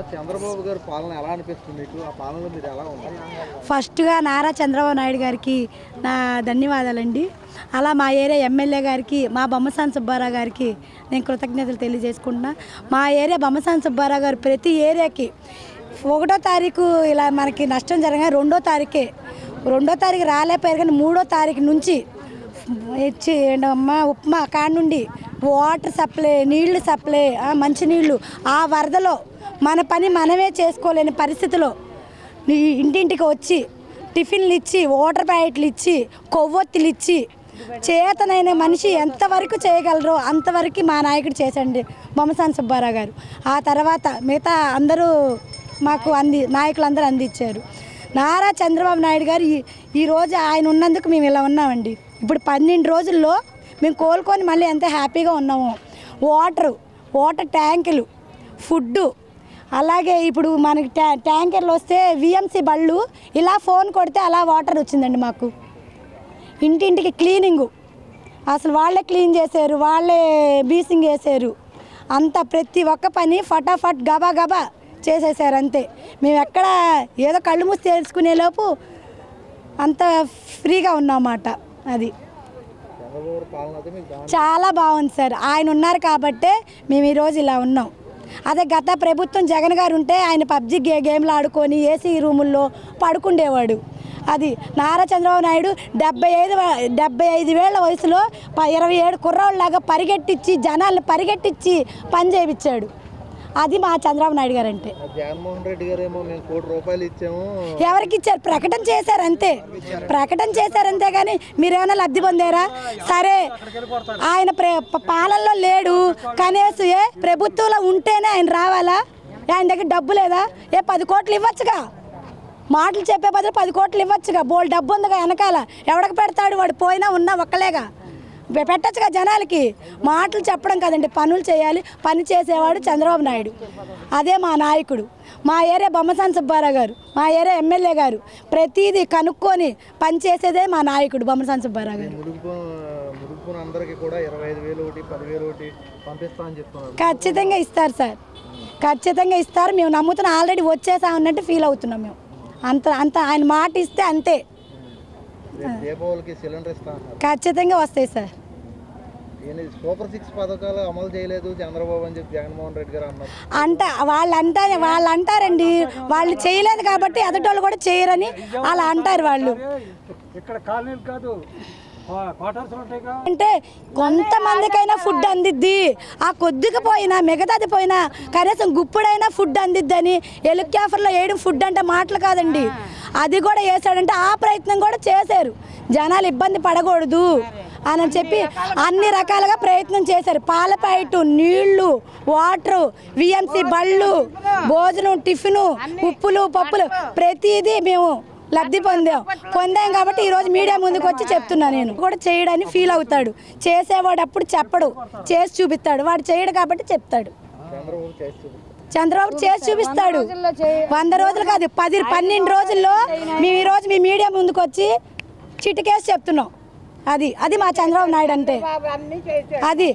చంద్రబాబు గారి పాలన ఎలా అనిపిస్తుంది మీకు? ఆ పాలనలో మీరు ఎలా ఉన్నారు? ఫస్ట్గా నారా చంద్రబాబు నాయుడు గారికి నా ధన్యవాదాలండి. అలా మా ఏరియా ఎమ్మెల్యే గారికి మా బొమ్మసాని సుబ్బారావు గారికి నేను కృతజ్ఞతలు తెలియజేసుకుంటున్నా. మా ఏరియా బొమ్మసాని సుబ్బారావు గారు ప్రతి ఏరియాకి ఒకటో తారీఖు ఇలా మనకి నష్టం జరగా రెండో తారీఖే. రెండో తారీఖు రాలేపోయారు కానీ మూడో తారీఖు నుంచి ఇచ్చి అమ్మ ఉప్మా కాడ నుండి వాటర్ సప్లై నీళ్ళు సప్లై మంచినీళ్ళు ఆ వరదలో మన పని మనమే చేసుకోలేని పరిస్థితిలో నీ ఇంటింటికి వచ్చి టిఫిన్లు ఇచ్చి వాటర్ ప్యాకెట్లు ఇచ్చి కొవ్వొత్తులు ఇచ్చి చేతనైన మనిషి ఎంతవరకు చేయగలరో అంతవరకు మా నాయకుడు చేశాండి బొమ్మసాని సుబ్బారావు గారు. ఆ తర్వాత మిగతా అందరూ మాకు అంది నాయకులందరూ అందించారు. నారా చంద్రబాబు నాయుడు గారు ఈ ఈరోజు ఆయన ఉన్నందుకు మేము ఇలా ఉన్నామండి. ఇప్పుడు పన్నెండు రోజుల్లో మేము కోలుకొని మళ్ళీ ఎంత హ్యాపీగా ఉన్నాము. వాటరు వాటర్ ట్యాంకులు ఫుడ్డు అలాగే ఇప్పుడు మనకి ట్యా ట్యాంకర్లు వస్తే విఎంసి బళ్ళు ఇలా ఫోన్ కొడితే అలా వాటర్ వచ్చిందండి మాకు. ఇంటింటికి క్లీనింగు. అసలు వాళ్ళే క్లీన్ చేశారు వాళ్ళే బీసింగ్ వేసారు అంత ప్రతి ఒక్క పని ఫటాఫట్ గబా గబా చేసేసారు అంతే. మేము ఎక్కడ ఏదో కళ్ళు మూసి తెలుసుకునే లోపు అంత ఫ్రీగా ఉన్నమాట అది. చాలా బాగుంది సార్. ఆయన ఉన్నారు కాబట్టే మేము ఈరోజు ఇలా ఉన్నాం. అదే గత ప్రభుత్వం జగన్ గారు ఉంటే ఆయన పబ్జి గే గేమ్లు ఆడుకొని ఏసీ రూముల్లో పడుకుండేవాడు. అది నారా చంద్రబాబు నాయుడు డెబ్బై ఐదు డెబ్బై ఐదు వేల వయసులో ఇరవై ఏడు కుర్రాళ్ళలాగా పరిగెట్టించి జనాలను పరిగెట్టించి పని చేయించాడు అది మా చంద్రబాబు నాయుడు గారు అంటే. జగన్మోహన్ రెడ్డి గారు ఏమో మేము కోటి రూపాయలు ఇచ్చాము. ఎవరికి ఇచ్చారు? ప్రకటన చేశారు అంతే. ప్రకటన చేశారు అంతే కానీ మీరేమైనా లబ్ధి పొందారా? సరే ఆయన పాలనలో లేడు. కనీసం ఏ ప్రభుత్వంలో ఉంటేనే ఆయన రావాలా? ఆయన దగ్గర డబ్బు లేదా? ఏ పది కోట్లు ఇవ్వచ్చుగా? మాటలు చెప్పే బదులు పది కోట్లు ఇవ్వచ్చుగా? బోల్ డబ్బు ఉందిగా వెనకాల. ఎవడకు పెడతాడు? వాడు పోయినా ఉన్నా ఒక్కలేగా. పెట్టొచ్చుగా జనాలకి. మాటలు చెప్పడం కదండి పనులు చేయాలి. పని చేసేవాడు చంద్రబాబు నాయుడు. అదే మా నాయకుడు. మా ఏరియా బొమ్మసాని సుబ్బారావు గారు మా ఏరియా ఎమ్మెల్యే గారు ప్రతిదీ కనుక్కొని పని చేసేదే మా నాయకుడు బొమ్మసాని సుబ్బారావు గారు. ఖచ్చితంగా ఇస్తారు సార్. ఖచ్చితంగా ఇస్తారు. మేము నమ్ముతున్నాం. ఆల్రెడీ వచ్చేసా ఉన్నట్టు ఫీల్ అవుతున్నాం మేము. అంత అంత ఆయన మాట ఇస్తే అంతే. దీపావళికి సిలిండర్ ఇస్తా అన్నారు ఖచ్చితంగా వస్తాయి సార్. సూపర్ సిక్స్ పథకాలు అమలు చేయలేదు చంద్రబాబు అని చెప్పి జగన్మోహన్ రెడ్డి గారు అన్నారు. అంట వాళ్ళు వాళ్ళు అంటారండి వాళ్ళు చేయలేదు కాబట్టి ఎదటోళ్ళు కూడా చేయరని అలా అంటారు వాళ్ళు. ఇక్కడ కాలనీలు కాదు అంటే కొంతమందికైనా ఫుడ్ అందిద్ది. ఆ కొద్దిగా పోయినా మిగతాది పోయినా కనీసం గుప్పుడైనా ఫుడ్ అందిద్దని ఎలుక్యాఫర్లో వేయడం ఫుడ్ అంటే మాటలు కాదండి. అది కూడా వేసాడంటే ఆ ప్రయత్నం కూడా చేశారు. జనాలు ఇబ్బంది పడకూడదు అని చెప్పి అన్ని రకాలుగా ప్రయత్నం చేశారు. పాల ప్యాకెట్ నీళ్ళు వాటరు విఎంసి బళ్ళు భోజనం టిఫిను ఉప్పులు పప్పులు ప్రతిదీ మేము లబ్ధి పొందాం. పొందాం కాబట్టి ఈరోజు మీడియా ముందుకు వచ్చి చెప్తున్నా నేను. కూడా చేయడాన్ని ఫీల్ అవుతాడు. చేసేవాడు అప్పుడు చెప్పడు. చేసి చూపిస్తాడు. వాడు చేయడు కాబట్టి చెప్తాడు. చంద్రబాబు చేసి చంద్రబాబు చేసి చూపిస్తాడు. వంద రోజులు కాదు పది పన్నెండు రోజుల్లో మేము ఈరోజు మీ మీడియా ముందుకు వచ్చి చిటికేసి చెప్తున్నాం. అది అది మా చంద్రబాబు నాయుడు అంటే. అది